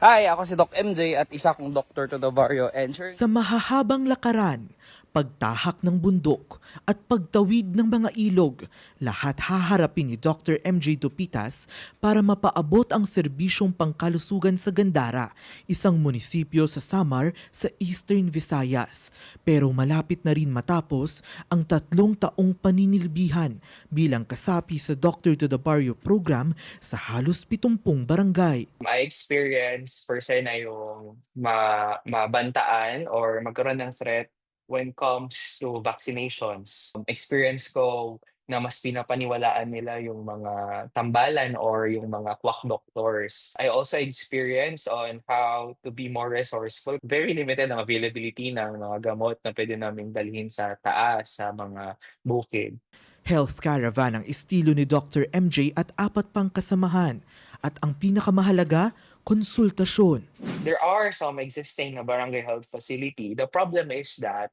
Hi, ako si Doc MJ at isa kong doctor to the barrio and sure, Sa mahahabang lakaran, pagtahak ng bundok at pagtawid ng mga ilog, lahat haharapin ni Dr. MJ Dupitas para mapaabot ang serbisyong pangkalusugan sa Gandara, isang munisipyo sa Samar sa Eastern Visayas. Pero malapit na rin matapos ang tatlong taong paninilbihan bilang kasapi sa Doctor to the Barrio program sa halos 70 barangay. I experience per se na yung ma mabantaan or magkaroon ng threat when comes to vaccinations. Experience ko na mas pinapaniwalaan nila yung mga tambalan or yung mga quack doctors. I also experience on how to be more resourceful. Very limited ang availability ng mga gamot na pwede namin dalhin sa taas, sa mga bukid. Health caravan ang estilo ni Dr. MJ at apat pang kasamahan. At ang pinakamahalaga, konsultasyon. there are some existing na barangay health facility. The problem is that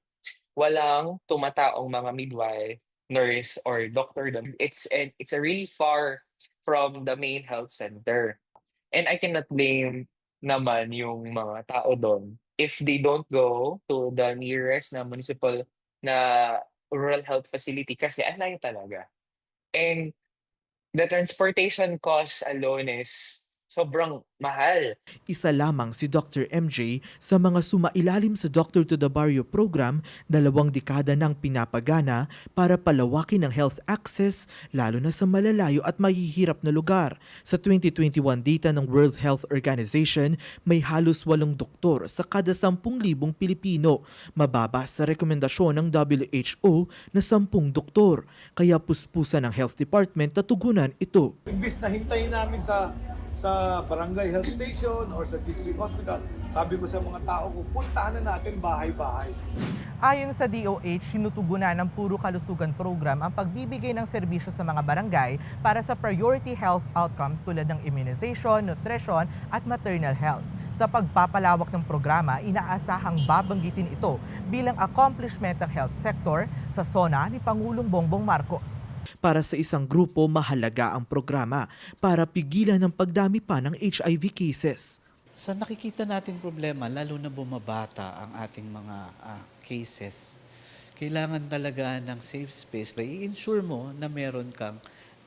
walang tumataong mga midwife, nurse, or doctor doon. It's and it's a really far from the main health center. And I cannot blame naman yung mga tao doon if they don't go to the nearest na municipal na rural health facility kasi ang layo talaga. And the transportation cost alone is sobrang mahal. Isa lamang si Dr. MJ sa mga sumailalim sa Doctor to the Barrio program, dalawang dekada nang pinapagana para palawakin ang health access lalo na sa malalayo at mahihirap na lugar. Sa 2021 data ng World Health Organization, may halos walong doktor sa kada 10,000 Pilipino, mababa sa rekomendasyon ng WHO na 10 doktor. Kaya puspusan ng Health Department na tugunan ito. Imbis na hintayin namin sa sa barangay health station or sa district hospital, sabi ko sa mga tao ko, puntahan na natin bahay-bahay. Ayon sa DOH, sinutugunan ng Puro Kalusugan Program ang pagbibigay ng serbisyo sa mga barangay para sa priority health outcomes tulad ng immunization, nutrition at maternal health. Sa pagpapalawak ng programa, inaasahang babanggitin ito bilang accomplishment ng health sector sa SONA ni Pangulong Bongbong Marcos. Para sa isang grupo, mahalaga ang programa para pigilan ang pagdami pa ng HIV cases. Sa nakikita nating problema, lalo na bumabata ang ating mga ah, cases, kailangan talaga ng safe space na i-ensure mo na meron kang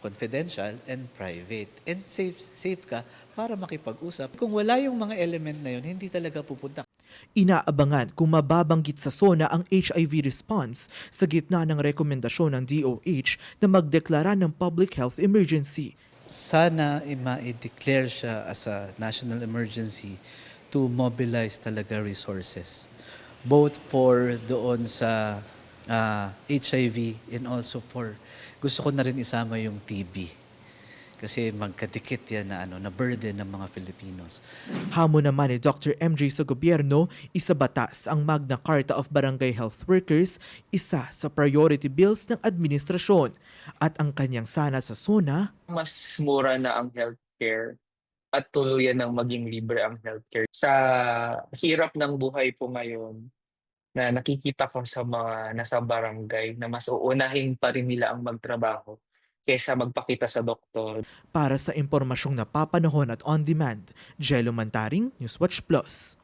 confidential and private. And safe, safe ka para makipag-usap. Kung wala yung mga element na yun, hindi talaga pupunta Inaabangan kung mababanggit sa SONA ang HIV response sa gitna ng rekomendasyon ng DOH na magdeklara ng public health emergency. sana i- ma-declare siya as a national emergency to mobilize talaga resources. Both for doon sa ah, HIV and also for, gusto ko na rin isama yung TB. Kasi magkadikit yan na, ano, na burden ng mga Filipinos. Hamon naman ni Dr. MJ sa gobyerno, isa batas ang Magna Carta of Barangay Health Workers, isa sa priority bills ng administrasyon. At ang kanyang sana sa SONA, mas mura na ang healthcare at tuluyan ng maging libre ang healthcare. Sa hirap ng buhay po ngayon, na nakikita ko sa mga nasa barangay na mas uunahin pa rin nila ang magtrabaho kaysa magpakita sa doktor. para sa impormasyong napapanahon at on-demand, Jello Mantaring, Newswatch Plus.